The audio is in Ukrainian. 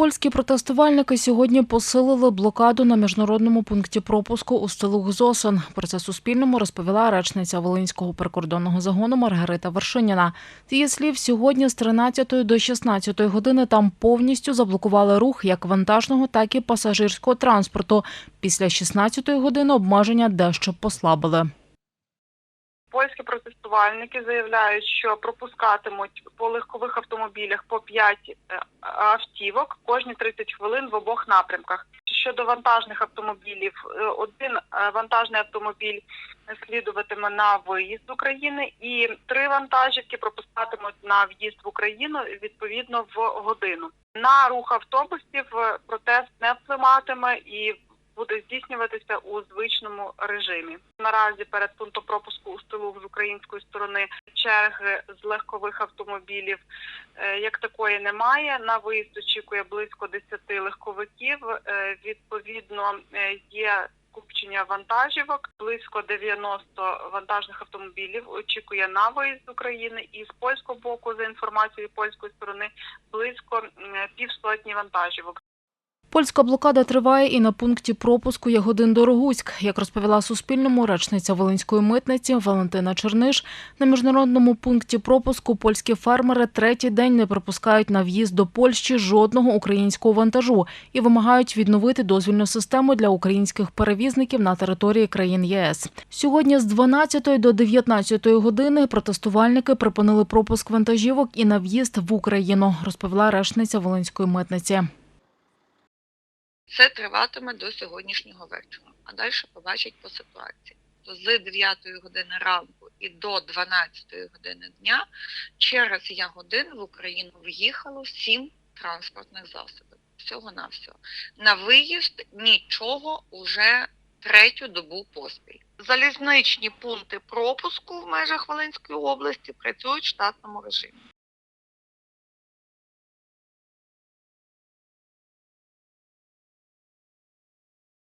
Польські протестувальники сьогодні посилили блокаду на міжнародному пункті пропуску у селу Зосен. Про це Суспільному розповіла речниця Волинського прикордонного загону Маргарита Вершиніна. З її слів, сьогодні з 13 до 16 години там повністю заблокували рух як вантажного, так і пасажирського транспорту. Після 16 години обмеження дещо послабили. Польські протестувальники заявляють, що пропускатимуть по легкових автомобілях по 5 автівок кожні 30 хвилин в обох напрямках. Щодо вантажних автомобілів, е, один е, вантажний автомобіль слідуватиме на виїзд з України, і три вантажівки пропускатимуть на в'їзд в Україну відповідно в годину. На рух автобусів е, протест не впливатиме і буде здійснюватися у звичному режимі. Наразі перед пунктом пропуску у стилу з української сторони черги з легкових автомобілів е, як такої немає. На виїзд очікує близько 10 легковиків. Е, Відповідно, е, є скупчення вантажівок. Близько 90 вантажних автомобілів очікує на виїзд з України. І з польського боку, за інформацією польської сторони, близько півсотні вантажівок. Польська блокада триває і на пункті пропуску Ягодин Дорогуськ. Як розповіла Суспільному речниця Волинської митниці Валентина Черниш, на міжнародному пункті пропуску польські фермери третій день не пропускають на в'їзд до Польщі жодного українського вантажу і вимагають відновити дозвільну систему для українських перевізників на території країн ЄС. Сьогодні з 12 до 19 години протестувальники припинили пропуск вантажівок і на в'їзд в Україну, розповіла речниця Волинської митниці. Це триватиме до сьогоднішнього вечора, а далі побачать по ситуації. То з 9 години ранку і до 12 години дня через Ягодин в Україну в'їхало 7 транспортних засобів. Всього на всього. На виїзд нічого уже третю добу поспіль. Залізничні пункти пропуску в межах Волинської області працюють в штатному режимі.